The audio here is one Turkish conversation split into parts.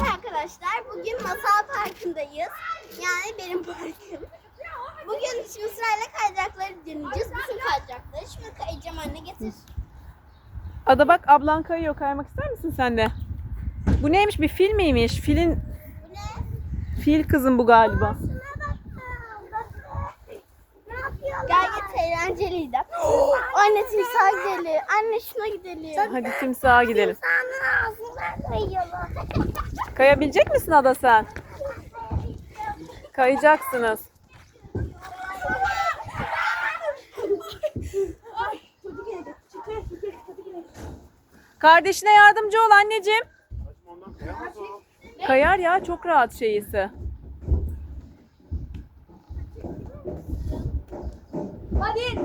Evet arkadaşlar bugün masal parkındayız. Yani benim parkım. Bugün şimdi sırayla kayacakları deneyeceğiz. Bütün kayacakları. Şimdi kayacağım anne getir. Ada bak ablan kayıyor. Kaymak ister misin sen de? Bu neymiş? Bir fil miymiş? Filin Bu ne? fil kızım bu galiba. Gel git eğlenceliydi. anne timsah gidelim. Anne şuna gidelim. Hadi timsaha gidelim. Timsahın ağzından kayıyorlar. Kayabilecek misin Ada sen? Kayacaksınız. Kardeşine yardımcı ol anneciğim. Kayar ya çok rahat şeyisi. Hadi.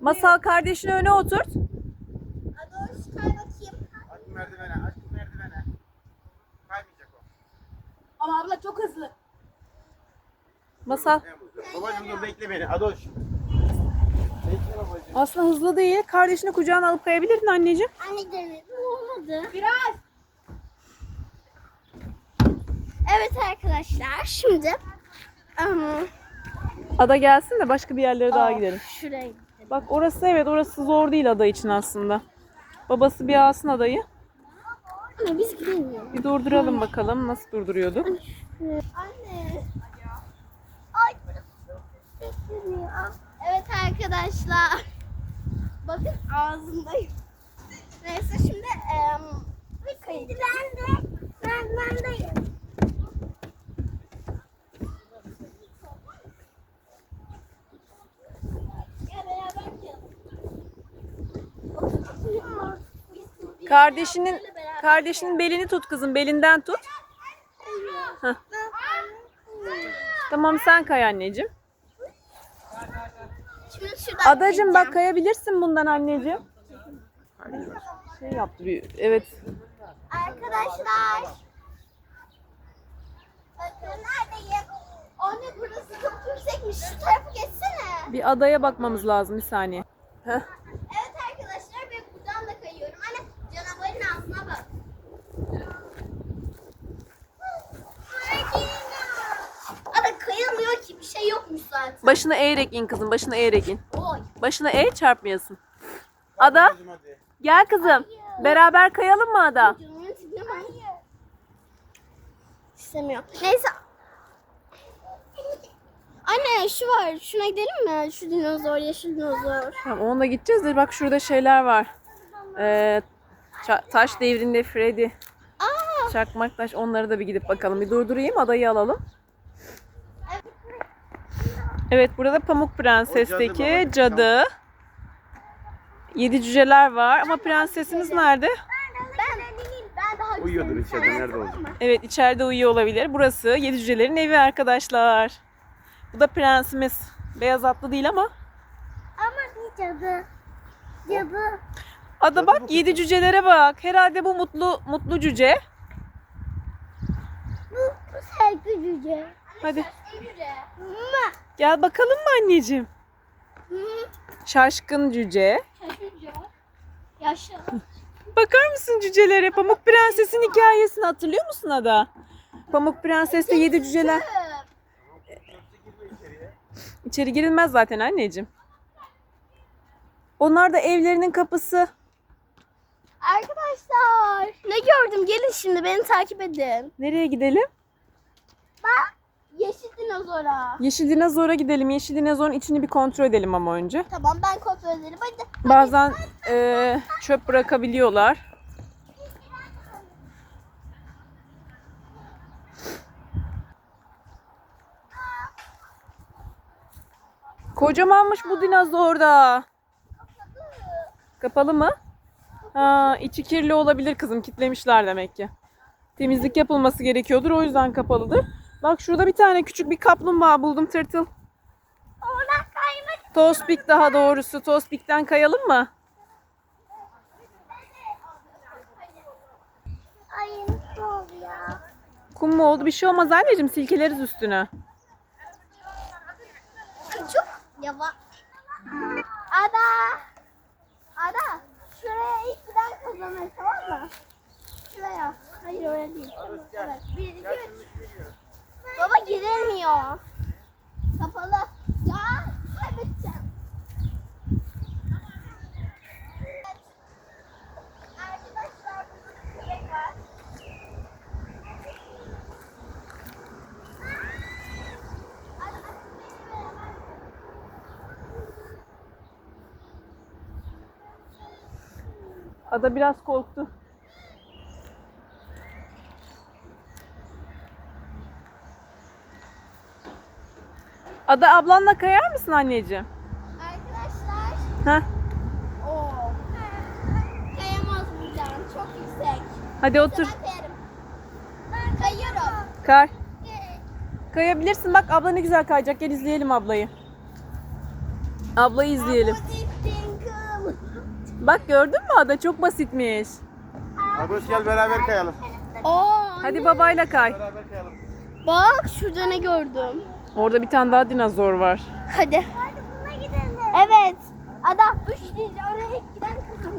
Masal kardeşini öne oturt. Adoş kay bakayım. Merdivene, aç merdivene. Kaymayacak o. Ama abla çok hızlı. Masal. Babacım dur bekle beni. Adoş. Bekle babacım. Aslında hızlı değil. Kardeşini kucağına alıp kayabilirdin anneciğim. Anne denedim olmadı. Biraz. Evet arkadaşlar şimdi um, Ada gelsin de başka bir yerlere daha gidelim. şuraya gidelim. Bak orası evet orası zor değil ada için aslında. Babası bir alsın adayı. Ama biz gidemiyoruz. Bir durduralım bakalım nasıl durduruyordu. Anne. Ay. Evet arkadaşlar. Bakın ağzındayım. Neyse şimdi um, ben de ben, ben deyim. Gel beraber gidelim. Kardeşinin kardeşinin belini tut kızım belinden tut. Heh. Tamam sen kay anneciğim. Adacım bak kayabilirsin bundan anneciğim. Şey yaptı bir evet. Arkadaşlar. Bakın neredeyim? Anne burası çok yüksekmiş. Şu tarafa geçsene. Bir adaya bakmamız lazım bir saniye. Heh. Evet arkadaşlar ben buradan da kayıyorum. Anne canavarın ağzına bak. Ada kayamıyor ki bir şey Başını eğerek in kızım başını eğerek in. Oy. Başını eğ çarpmayasın. Ada gel kızım. Beraber kayalım mı Ada? Canımın tipine bak. İstemiyor. Neyse. Anne şu var. Şuna gidelim mi? Şu dinozor, yeşil dinozor. Tamam onunla gideceğiz de bak şurada şeyler var. Ee, ça- taş devrinde Freddy. Aa, Çakmak taş onları da bir gidip bakalım. Bir durdurayım adayı alalım. Evet burada Pamuk Prenses'teki O cadı cadı. Yedi cüceler var ama prensesimiz nerede? ben ben daha Uyuyordur içeride, nerede olacak? Evet içeride uyuyor olabilir. Burası yedi cücelerin evi arkadaşlar. Bu da prensimiz. Beyaz atlı değil ama. Ama bir cadı. Cadı. Ada bak yedi cücelere bak. Herhalde bu mutlu mutlu cüce. Bu, bu sevgi cüce. Hadi gel bakalım mı anneciğim? Şaşkın cüce. Yaşlı. Bakar mısın cücelere? Pamuk Prenses'in hikayesini hatırlıyor musun Ada? Pamuk Prenses'te yedi cüceler. İçeri girilmez zaten anneciğim. Onlar da evlerinin kapısı. Arkadaşlar ne gördüm gelin şimdi beni takip edin. Nereye gidelim? Bak yeşil dinozora. Yeşil dinozora gidelim. Yeşil dinozorun içini bir kontrol edelim ama önce. Tamam ben kontrol ederim hadi. Bazen eee, çöp bırakabiliyorlar. Kocamanmış bu dinozor da. Kapalı mı? Ha, içi kirli olabilir kızım. Kitlemişler demek ki. Temizlik yapılması gerekiyordur. O yüzden kapalıdır. Bak şurada bir tane küçük bir kaplumbağa buldum tırtıl. Oradan kaymak. Tospik daha doğrusu. Tospik'ten kayalım mı? Ay nasıl oldu ya? Kum mu oldu? Bir şey olmaz anneciğim. Silkeleriz üstüne. Çok yavaş. Ada. Ada. Şuraya ilk giden kazanır tamam mı? Şuraya. Hayır öyle değil. Evet. Bir, iki, üç. Baba girilmiyor. Kapalı. Ya kaybedeceğim. Ada biraz korktu. Ada ablanla kayar mısın anneciğim? Arkadaşlar. Heh. Oo. Kayamaz buradan. Çok yüksek. Hadi otur. Ben kayarım. Ben kayıyorum. Kay. Kayabilirsin. Bak abla ne güzel kayacak. Gel izleyelim ablayı. Ablayı izleyelim. Bak gördün mü Ada? Çok basitmiş. Ados gel beraber kayalım. Oo. Hadi babayla kay. Beraber kayalım. Bak şurada ne gördüm. Orada bir tane daha dinozor var. Hadi. Hadi buna gidelim. Evet. Ada üç değil oraya giden kızım.